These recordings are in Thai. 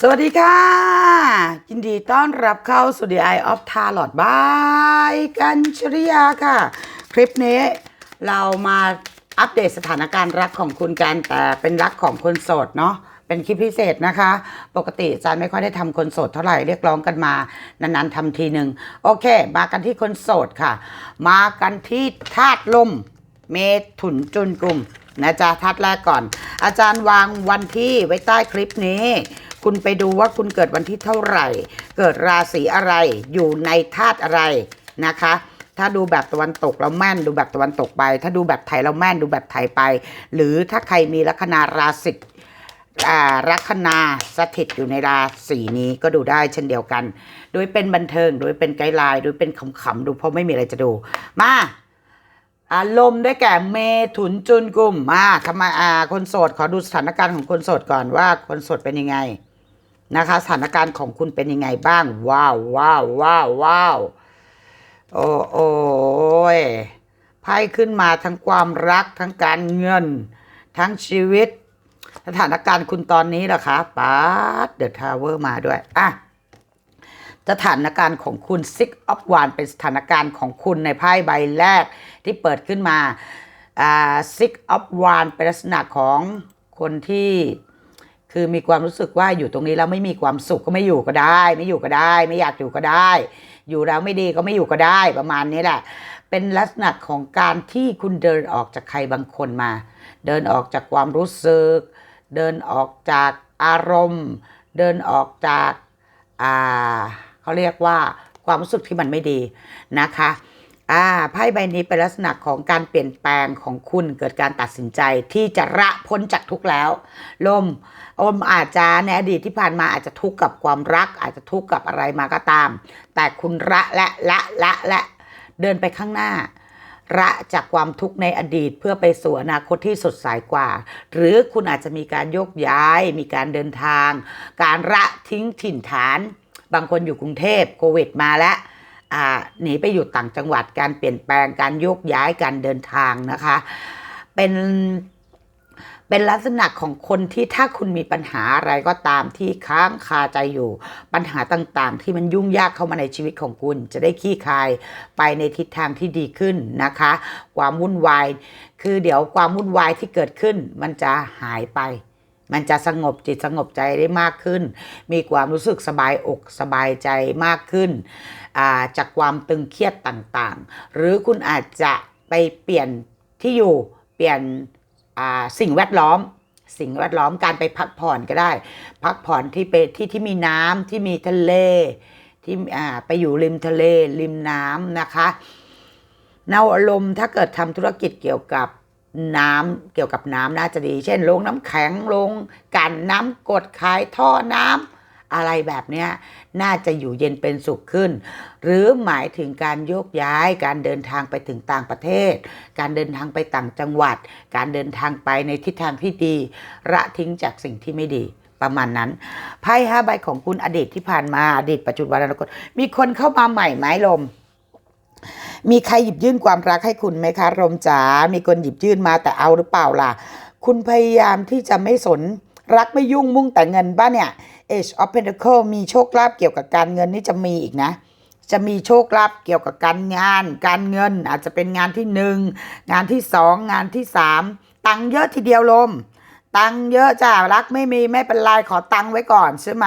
สวัสดีค่ะ ยินดีต้อนรับเข้าสู่ The Eye of Tarot บายกันชริยาค่ะ คลิปนี้เรามาอัปเดตสถานการณ์รักของคุณกัน แต่เป็นรักของคนโสดเนาะเป็นคลิปพิเศษนะคะ ปกติอาจารย์ไม่ค่อยได้ทำคนโสดเท่าไหร่เรียกร้องกันมา นานๆทำทีหนึ่งโอเค มากันที่คนโสดค่ะ มากันที่ธาตุลม เมถุนจุนกลุ่มนะจ๊ะทัดแรกก่อน อาจารย์วางวันที่ไว้ใต้คลิปนี้ คุณไปดูว่าคุณเกิดวันที่เท่าไหร่ เกิดราศีอะไรอยู่ในธาตุอะไรนะคะ ถ้าดูแบบตะวันตกเราแม่นดูแบบตะวันตกไป ถ้าดูแบบไทยเราแม่นดูแบบไทยไป หรือถ้าใครมีลัคนาราศีอ่าลัคนาสถิตอยู่ในราศีนี้ก็ดูได้เช่นเดียวกัน โดยเป็นบันเทิง โดยเป็นไกด์ไลน์ โดยเป็นขำๆดูเพราะไม่มีอะไรจะดู มาอารมณ์ได้แก่เมถุนจุนกลุ่มมาทำไมอ่าคนโสดขอดูสถานการณ์ของคนโสดก่อนว่าคนโสดเป็นยังไง นะคะสถานการณ์ของคุณเป็นยังไงบ้าง ว้าวว้าวว้าวว้าวโอ้โอ้ยไพ่ขึ้นมาทั้งความรักทั้งการเงิน ทั้งชีวิต สถานการณ์คุณตอนนี้ล่ะคะป๊าดเดอะทาวเวอร์มาด้วยอะสถานการณ์ของคุณ Six of Wands เป็นสถานการณ์ของคุณในไพ่ใบแรกที่เปิดขึ้นมาอ่า Six of Wands เป็นลักษณะของคนที่ คือมีความรู้สึกว่าอยู่ตรงนี้แล้วไม่มีความสุขก็ไม่อยู่ก็ได้ ไม่อยู่ก็ได้ ไม่อยากอยู่ก็ได้ อยู่แล้วไม่ดีก็ไม่อยู่ก็ได้ประมาณนี้แหละ เป็นลักษณะของการที่คุณเดินออกจากใครบางคนมา เดินออกจากความรู้สึก เดินออกจากอารมณ์ เดินออกจากอ่าเขาเรียกว่าความรู้สึกที่มันไม่ดีนะคะอ่าไพ่ใบนี้เป็นลักษณะของการเปลี่ยนแปลงของคุณเกิดการตัดสินใจที่จะละพ้นจากทุกแล้ว ลม อมอาจจะในอดีตที่ผ่านมาอาจจะทุกข์กับความรัก อาจจะทุกข์กับอะไรมาก็ตาม แต่คุณละและละละและเดินไปข้างหน้าระจากความทุกข์ในอดีตเพื่อไปสู่อนาคตที่สดใสกว่า หรือคุณอาจจะมีการโยกย้าย มีการเดินทาง การระทิ้งถิ่นฐาน บางคนอยู่กรุงเทพโควิดมาแล้วหนีไปอยู่ต่างจังหวัดการเปลี่ยนแปลงการโยกย้ายการเดินทางนะคะ เป็น เป็นลักษณะของคนที่ถ้าคุณมีปัญหาอะไรก็ตามที่ค้างคาใจอยู่ ปัญหาต่างๆ ที่มันยุ่งยากเข้ามาในชีวิตของคุณ จะได้ขี้คายไปในทิศทางที่ดีขึ้นนะคะ ความวุ่นวาย คือเดี๋ยวความวุ่นวายที่เกิดขึ้น มันจะหายไปมันจะสงบจิตสงบใจได้มากขึ้น มีความรู้สึกสบายอกสบายใจมากขึ้นาจากความตึงเครียดต่างๆ หรือคุณอาจจะไปเปลี่ยนที่อยู่ เปลี่ยน สิ่งแวดล้อม สิ่งแวดล้อมการไปพักผ่อนก็ได้ พักผ่อนที่เป็นที่ที่มีน้ำที่มีทะเลที่ไปอยู่ริมทะเลริมน้ำนะคะเนาอารมณ์ถ้าเกิดทำธุรกิจเกี่ยวกับน้ำเกี่ยวกับน้ำน่าจะดี เช่นโรงน้ำแข็งโรงกันน้ำกดขายท่อน้ำ อะไรแบบนี้น่าจะอยู่เย็นเป็นสุขขึ้น หรือหมายถึงการโยกย้ายการเดินทางไปถึงต่างประเทศ การเดินทางไปต่างจังหวัด การเดินทางไปในทิศทางที่ดี ระทิ้งจากสิ่งที่ไม่ดีประมาณนั้นไพ่ห้าใบของคุณอดีตที่ผ่านมาอดีตปัจจุบันอนาคตมีคนเข้ามาใหม่ไหมลม มีใครหยิบยื่นความรักให้คุณไหมคะรมจ๋ามีคนหยิบยื่นมาแต่เอาหรือเปล่าล่ะ คุณพยายามที่จะไม่สนรักไม่ยุ่งมุ่งแต่เงินบ้าเนี่ย Age of Pentacle มีโชคลาภเกี่ยวกับการเงินนี่จะมีอีกนะ จะมีโชคลาภเกี่ยวกับการงาน การเงินอาจจะเป็นงานที่หนึ่งงานที่สองงานที่สามตังเยอะทีเดียวลม ตังเยอะจ้ารักไม่มีไม่เป็นไรขอตังไว้ก่อนใช่ไหม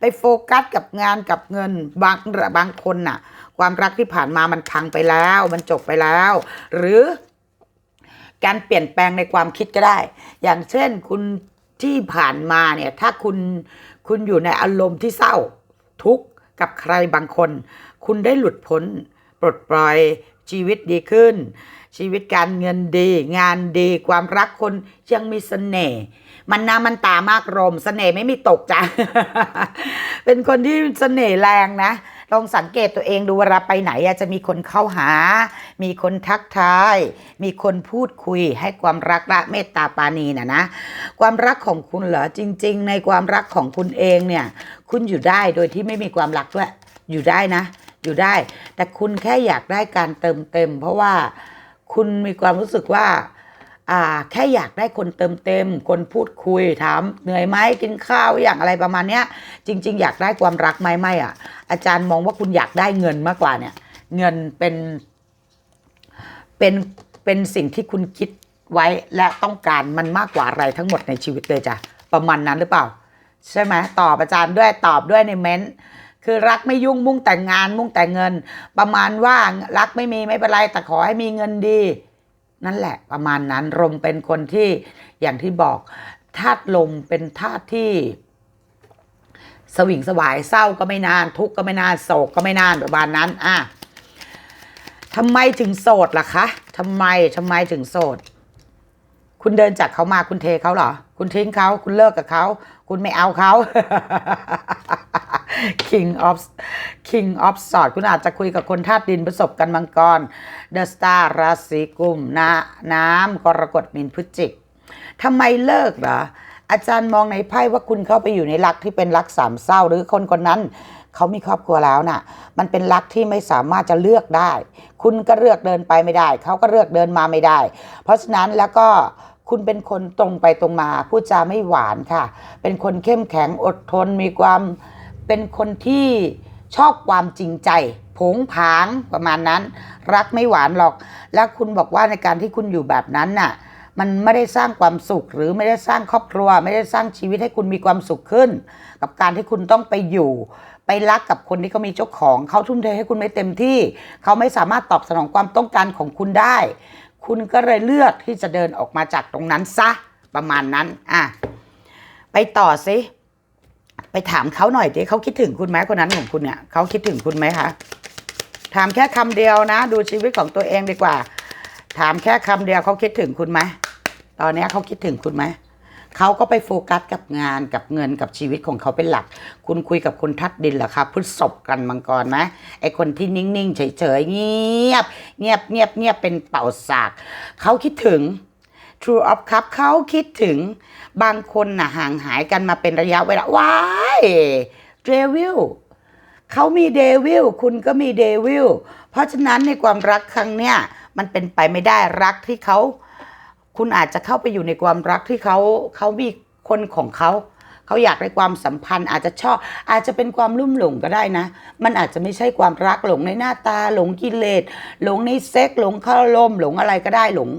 ไปโฟกัสกับงานกับเงินบางบางคนน่ะ ความรักที่ผ่านมามันพังไปแล้ว มันจบไปแล้ว หรือการเปลี่ยนแปลงในความคิดก็ได้ อย่างเช่นคุณที่ผ่านมาเนี่ย ถ้าคุณ คุณอยู่ในอารมณ์ที่เศร้า ทุกข์กับใครบางคน คุณได้หลุดพ้น ปลดปล่อยชีวิตดีขึ้น ชีวิตการเงินดี งานดีความรักคนยังมีเสน่ห์มันน้ามันตามากรมเสน่ห์ไม่มีตกจ้ะเป็นคนที่เสน่ห์แรงนะ ลองสังเกตตัวเองดูเวลาไปไหนจะมีคนเข้าหา มีคนทักทาย มีคนพูดคุยให้ความรักและเมตตาปาณีนะนะ ความรักของคุณเหรอจริง ๆ ในความรักของคุณเองเนี่ย คุณอยู่ได้โดยที่ไม่มีความรักด้วย อยู่ได้นะ อยู่ได้ แต่คุณแค่อยากได้การเติมเต็ม เพราะว่าคุณมีความรู้สึกว่า แค่อยากได้คนเติมเต็ม คนพูดคุยถามเหนื่อยไหมกินข้าวอย่างอะไรประมาณเนี้ย จริง ๆ อยากได้ความรักไหมไม่อะ อาจารย์มองว่าคุณอยากได้เงินมากกว่าเนี่ย เงินเป็นเป็นเป็นสิ่งที่คุณคิดไว้และต้องการมันมากกว่าอะไรทั้งหมดในชีวิตเลยจ้ะประมาณนั้นหรือเปล่า ใช่ไหมตอบอาจารย์ด้วยตอบด้วยในเม้นต์คือรักไม่ยุ่งมุ่งแต่งงานมุ่งแต่เงิน ประมาณว่ารักไม่มีไม่เป็นไรแต่ขอให้มีเงินดี นั่นแหละประมาณนั้นลมเป็นคนที่อย่างที่บอกธาตุลมเป็นธาตุที่สวิงสวายเศร้าก็ไม่นาน ทุกข์ก็ไม่นานโศกก็ไม่นานประมาณนั้น อะทำไมถึงโสดล่ะคะทำไมทำไมถึงโสด คุณเดินจากเขามาคุณเทเขาเหรอ คุณทิ้งเขา คุณเลิกกับเขา คุณไม่เอาเขา King of King of s w o r d คุณอาจจะคุยกับคนธาตุดินประสบกันมังกร The Star ราศีกุมนะน้ำกรกฎมินพฤศจิกทำไมเลิกเหรออาจารย์มองในไพ่ว่าคุณเข้าไปอยู่ในรักที่เป็นรักสามเศร้า หรือคนคนนั้นเขามีครอบครัวแล้วน่ะ มันเป็นรักที่ไม่สามารถจะเลือกได้ คุณก็เลือกเดินไปไม่ได้ เขาก็เลือกเดินมาไม่ได้ เพราะฉะนั้นแล้วก็คุณเป็นคนตรงไปตรงมา พูดจาไม่หวานค่ะ เป็นคนเข้มแข็งอดทนมีความ เป็นคนที่ชอบความจริงใจผงผางประมาณนั้น รักไม่หวานหรอก แล้วคุณบอกว่าในการที่คุณอยู่แบบนั้นน่ะ มันไม่ได้สร้างความสุขหรือไม่ได้สร้างครอบครัว ไม่ได้สร้างชีวิตให้คุณมีความสุขขึ้น กับการที่คุณต้องไปอยู่ ไปรักกับคนที่เขามีเจ้าของเขาทุ่มเทให้คุณไม่เต็มที่ เขาไม่สามารถตอบสนองความต้องการของคุณได้ คุณก็เลยเลือกที่จะเดินออกมาจากตรงนั้นซะประมาณนั้นอะไปต่อสิ ไปถามเขาหน่อยดิเขาคิดถึงคุณไหมคนนั้นของคุณเนี่ยเขาคิดถึงคุณไหมคะถามแค่คำเดียวนะ ดูชีวิตของตัวเองดีกว่า ถามแค่คำเดียวเขาคิดถึงคุณไหมตอนนี้เขาคิดถึงคุณไหมเขาก็ไปโฟกัสกับงานกับเงินกับชีวิตของเขาเป็นหลัก คุณคุยกับคนทัดดินเหรอครับพฤษภกันมังกรไหมไอคนที่นิ่งๆเฉยๆเงียบ เงียบเงียบเงียบเป็นเป่าสากเขาคิดถึง True of Cup เขาคิดถึงบางคนน่ะห่างหายกันมาเป็นระยะเวลาว้ายเดวิลเขามีเดวิลคุณก็มีเดวิลเพราะฉะนั้นในความรักครั้งเนี้ยมันเป็นไปไม่ได้รักที่เขา คุณอาจจะเข้าไปอยู่ในความรักที่เขาเขามีคนของเขา เขาอยากได้ความสัมพันธ์ อาจจะชอบ อาจจะเป็นความลุ่มหลงก็ได้นะ มันอาจจะไม่ใช่ความรักหลงในหน้าตาหลงกิเลสหลงในเซ็กหลงข้าลมหลงอะไรก็ได้หลง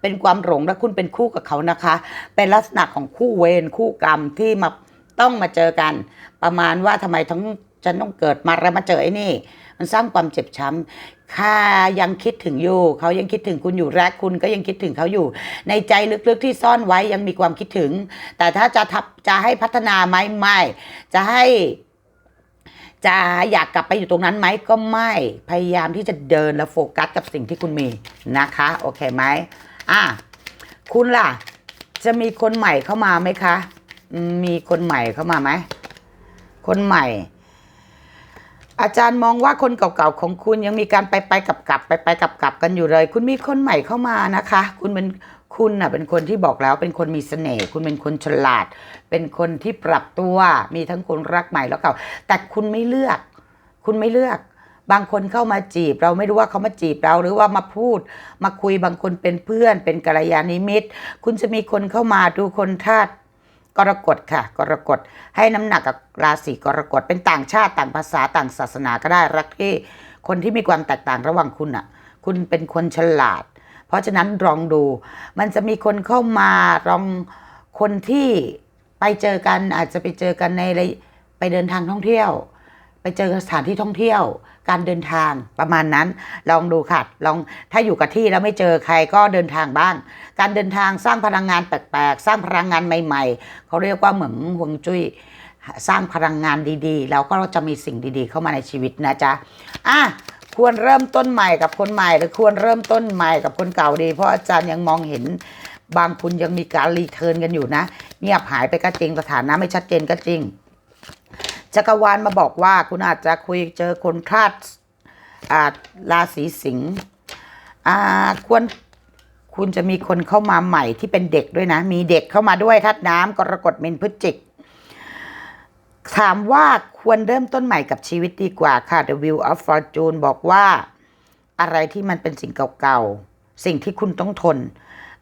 เป็นความหลงและคุณเป็นคู่กับเขานะคะ เป็นลักษณะของคู่เวรคู่กรรมที่มาต้องมาเจอกัน ประมาณว่าทำไมทั้งฉันต้องเกิดมาแล้วมาเจอไอ้นี่ มันสร้างความเจ็บช้ำข้ายังคิดถึงอยู่เขายังคิดถึงคุณอยู่และคุณก็ยังคิดถึงเขาอยู่ ในใจลึกๆที่ซ่อนไว้ยังมีความคิดถึง แต่ถ้าจะทับจะให้พัฒนาไหมไม่ จะให้จะอยากกลับไปอยู่ตรงนั้นไหมก็ไม่พยายามที่จะเดินและโฟกัสกับสิ่งที่คุณมีนะคะ โอเคไหมอะคุณล่ะ จะมีคนใหม่เข้ามาไหมคะ มีคนใหม่เข้ามาไหมคนใหม่ อาจารย์มองว่าคนเก่าๆของคุณยังมีการไปไปกลับกลับไปไปกลับกลับกันอยู่เลย คุณมีคนใหม่เข้ามานะคะ คุณเป็นคุณน่ะเป็นคนที่บอกแล้วเป็นคนมีเสน่ห์คุณเป็นคนฉลาด เป็นคนที่ปรับตัวมีทั้งคนรักใหม่แล้วเก่าแต่คุณไม่เลือก คุณไม่เลือก บางคนเข้ามาจีบ เราไม่รู้ว่าเขามาจีบเราหรือว่ามาพูด มาคุยบางคนเป็นเพื่อน เป็นกัลยาณมิตร คุณจะมีคนเข้ามาดูคนธาตุ กรกฎค่ะ กรกฎให้น้ำหนักกับราศีกรกฎเป็นต่างชาติต่างภาษาต่างศาสนาก็ได้รักที่คนที่มีความแตกต่างระหว่างคุณอะ คุณเป็นคนฉลาด เพราะฉะนั้นลองดู มันจะมีคนเข้ามาลองคนที่ไปเจอกันอาจจะไปเจอกันในไปเดินทางท่องเที่ยว ไปเจอสถานที่ท่องเที่ยว การเดินทางประมาณนั้นลองดูค่ะลองถ้าอยู่กับที่แล้วไม่เจอใครก็เดินทางบ้าง การเดินทางสร้างพลังงานแปลกๆ สร้างพลังงานใหม่ๆเขาเรียกว่าเหมือนฮวงจุ้ยสร้างพลังงานดีๆ แล้วก็จะมีสิ่งดีๆ เข้ามาในชีวิตนะจ๊ะอะควรเริ่มต้นใหม่กับคนใหม่ หรือควรเริ่มต้นใหม่กับคนเก่าดี เพราะอาจารย์ยังมองเห็นบางคุณยังมีการรีเทิร์นกันอยู่นะเงียบหายไปก็จริงสถานะไม่ชัดเจนก็จริง จักรวาลมาบอกว่าคุณอาจจะคุยเจอคนธาตุอ่าราศีสิงห์อ่าควรคุณจะมีคนเข้ามาใหม่ที่เป็นเด็กด้วยนะ มีเด็กเข้ามาด้วยธาตุน้ำกรกฎเมนพฤศจิกถามว่าควรเริ่มต้นใหม่กับชีวิตดีกว่าค่ะ The Wheel of Fortune บอกว่าอะไรที่มันเป็นสิ่งเก่าๆ สิ่งที่คุณต้องทน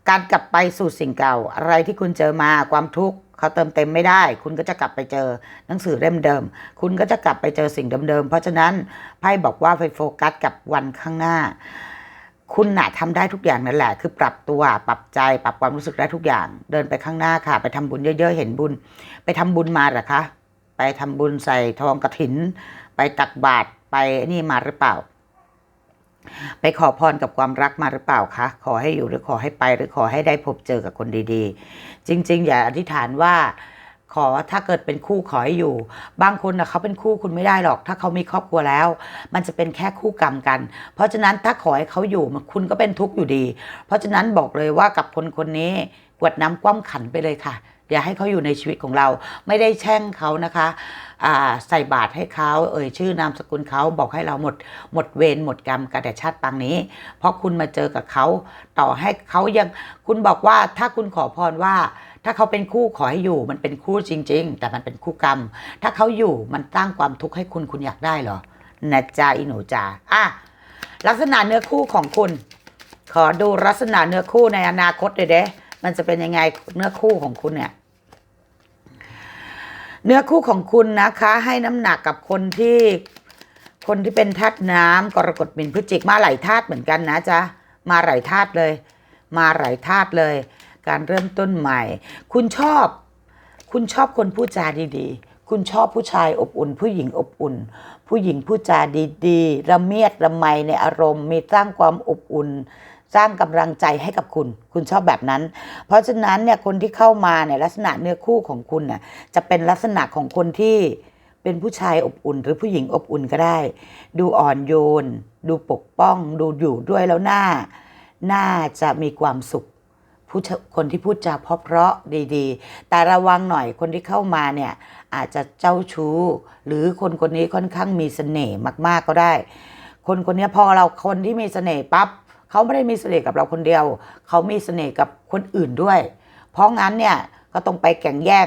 การกลับไปสู่สิ่งเก่า อะไรที่คุณเจอมาความทุกข์ เขาเติมเต็มไม่ได้ คุณก็จะกลับไปเจอหนังสือเล่มเดิม คุณก็จะกลับไปเจอสิ่งเดิมๆ เพราะฉะนั้นไพ่บอกว่าไปโฟกัสกับวันข้างหน้า คุณน่ะทำได้ทุกอย่างนั่นแหละ คือปรับตัวปรับใจปรับความรู้สึกได้ทุกอย่าง เดินไปข้างหน้าค่ะ ไปทำบุญเยอะ ๆ เห็นบุญ ไปทำบุญมาหรอคะ ไปทำบุญใส่ทองกระถิน ไปตักบาตรไปนี่มาหรือเปล่า ไปขอพรกับความรักมาหรือเปล่าคะ ขอให้อยู่หรือขอให้ไปหรือขอให้ได้พบเจอกับคนดีๆ จริง ๆ อย่าอธิษฐานว่าขอถ้าเกิดเป็นคู่ขอให้อยู่ บางคนนะเขาเป็นคู่คุณไม่ได้หรอก ถ้าเขามีครอบครัวแล้ว มันจะเป็นแค่คู่กรรมกัน เพราะฉะนั้นถ้าขอให้เขาอยู่มันคุณก็เป็นทุกข์อยู่ดี เพราะฉะนั้นบอกเลยว่ากับคนคนนี้กวดน้ำคว่ำขันไปเลยค่ะ อย่าให้เขาอยู่ในชีวิตของเรา ไม่ได้แช่งเขานะคะใส่บาตรให้เขาเอ่ยชื่อนามสกุลเขาบอกให้เราหมดหมดเวรหมดกรรมกันแต่ชาติปางนี้ เพราะคุณมาเจอกับเขาต่อให้เขายังคุณบอกว่าถ้าคุณขอพรว่า ถ้าเขาเป็นคู่ขอให้อยู่มันเป็นคู่จริง ๆ แต่มันเป็นคู่กรรม ถ้าเขาอยู่มันสร้างความทุกข์ให้คุณคุณอยากได้เหรอนะจ๊ะอีหนูจ๋าอะลักษณะเนื้อคู่ของคุณ ขอดูลักษณะเนื้อคู่ในอนาคตเลยเด้ มันจะเป็นยังไงเนื้อคู่ของคุณเนี่ย เนื้อคู่ของคุณนะคะ ให้น้ำหนักกับคนที่คนที่เป็นธาตุน้ำกรกฎมินพฤศจิกมาหลายธาตุเหมือนกันนะจ๊ะมาหลายธาตุเลย มาหลายธาตุเลย การเริ่มต้นใหม่ คุณชอบ คุณชอบคนพูดจาดีๆ คุณชอบผู้ชายอบอุ่น ผู้หญิงอบอุ่น ผู้หญิงพูดจาดีๆระเมียดระไมในอารมณ์ มีสร้างความอบอุ่น สร้างกำลังใจให้กับคุณ คุณชอบแบบนั้น เพราะฉะนั้นเนี่ยคนที่เข้ามาเนี่ยลักษณะเนื้อคู่ของคุณน่ะจะเป็นลักษณะของคนที่เป็นผู้ชายอบอุ่น หรือผู้หญิงอบอุ่นก็ได้ ดูอ่อนโยน ดูปกป้อง ดูอยู่ด้วยแล้วหน้า น่าจะมีความสุขผู้คนที่พูดจาเพราะเพราะๆดีๆ แต่ระวังหน่อยคนที่เข้ามาเนี่ยอาจจะเจ้าชู้ หรือคนคนนี้ค่อนข้างมีเสน่ห์มากๆก็ได้ คนคนนี้พอเราคนที่มีเสน่ห์ปั๊บ เขาไม่ได้มีเสน่ห์กับเราคนเดียว เขามีเสน่ห์กับคนอื่นด้วย เพราะงั้นเนี่ยก็ต้องไปแข่งแย่ง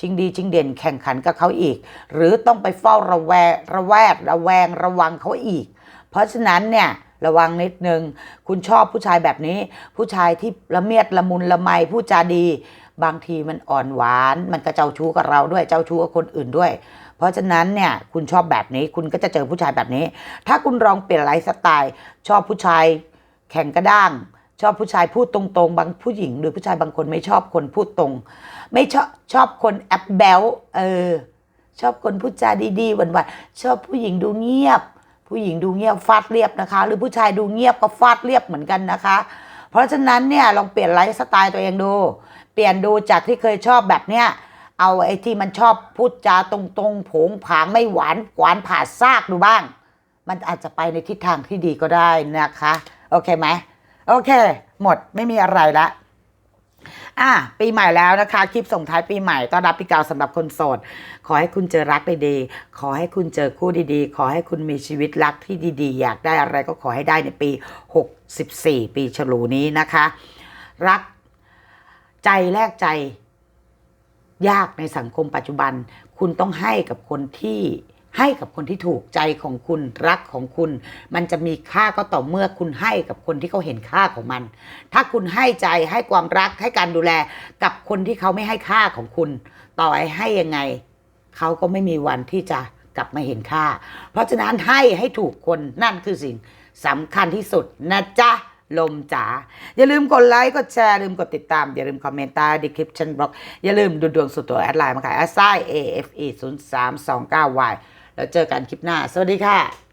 ชิงดีชิงเด่นแข่งขันกับเขาอีก หรือต้องไปเฝ้าระแวงระแวดระแวงระวังเขาอีก เพราะฉะนั้นเนี่ยระวังนิดนึง คุณชอบผู้ชายแบบนี้ ผู้ชายที่ละเมียดละมุนละไมพูดจาดี บางทีมันอ่อนหวาน มันก็เจ้าชู้กับเราด้วยเจ้าชู้กับคนอื่นด้วย เพราะฉะนั้นเนี่ยคุณชอบแบบนี้คุณก็จะเจอผู้ชายแบบนี้ ถ้าคุณลองเปลี่ยนไลฟ์สไตล์ชอบผู้ชาย แข็งกระด้าง ชอบผู้ชายพูดตรงๆ บางผู้หญิง หรือผู้ชายบางคนไม่ชอบคนพูดตรง ไม่ชอบชอบคนแอปแบลเออ ชอบคนพูดจาดีๆหวานๆชอบผู้หญิงดูเงียบ ผู้หญิงดูเงียบฟาดเรียบนะคะ หรือผู้ชายดูเงียบก็ฟาดเรียบเหมือนกันนะคะ เพราะฉะนั้นเนี่ยลองเปลี่ยนไลฟ์สไตล์ตัวเองดู เปลี่ยนดูจากที่เคยชอบแบบเนี้ยเอาไอ้ที่มันชอบพูดจาตรงๆ ผงผางไม่หวานหวานผ่าซากดูบ้าง มันอาจจะไปในทิศทางที่ดีก็ได้นะคะ โอเคไหมโอเค หมดไม่มีอะไรละอะปีใหม่แล้วนะคะ คลิปส่งท้ายปีใหม่ต้อนรับปีเก่าสำหรับคนโสด ขอให้คุณเจอรักดีๆขอให้คุณเจอคู่ดีๆ ขอให้คุณมีชีวิตรักที่ดีๆ อยากได้อะไรก็ขอให้ได้ในปี 64 ปีฉลูนี้นะคะ รักใจแลกใจ ยากในสังคมปัจจุบัน คุณต้องให้กับคนที่ ให้กับคนที่ถูกใจของคุณรักของคุณ มันจะมีค่าก็ต่อเมื่อคุณให้กับคนที่เขาเห็นค่าของมัน ถ้าคุณให้ใจให้ความรักให้การดูแลกับคนที่เขาไม่ให้ค่าของคุณ ต่อให้ให้ยังไงเขาก็ไม่มีวันที่จะกลับมาเห็นค่า เพราะฉะนั้นให้ให้ถูกคนนั่นคือสิ่งสำคัญที่สุดนะจ๊ะลมจ๋าอย่าลืมกดไลค์กดแชร์ลืมกดติดตาม อย่าลืมคอมเมนต์ใต้ดีคลิปชันบล็อก อย่าลืมดูดวงสุดตัวแอดไลน์มาขายแอสไซ AFE 0 3 2 9 Y แล้วเจอกันคลิปหน้า สวัสดีค่ะ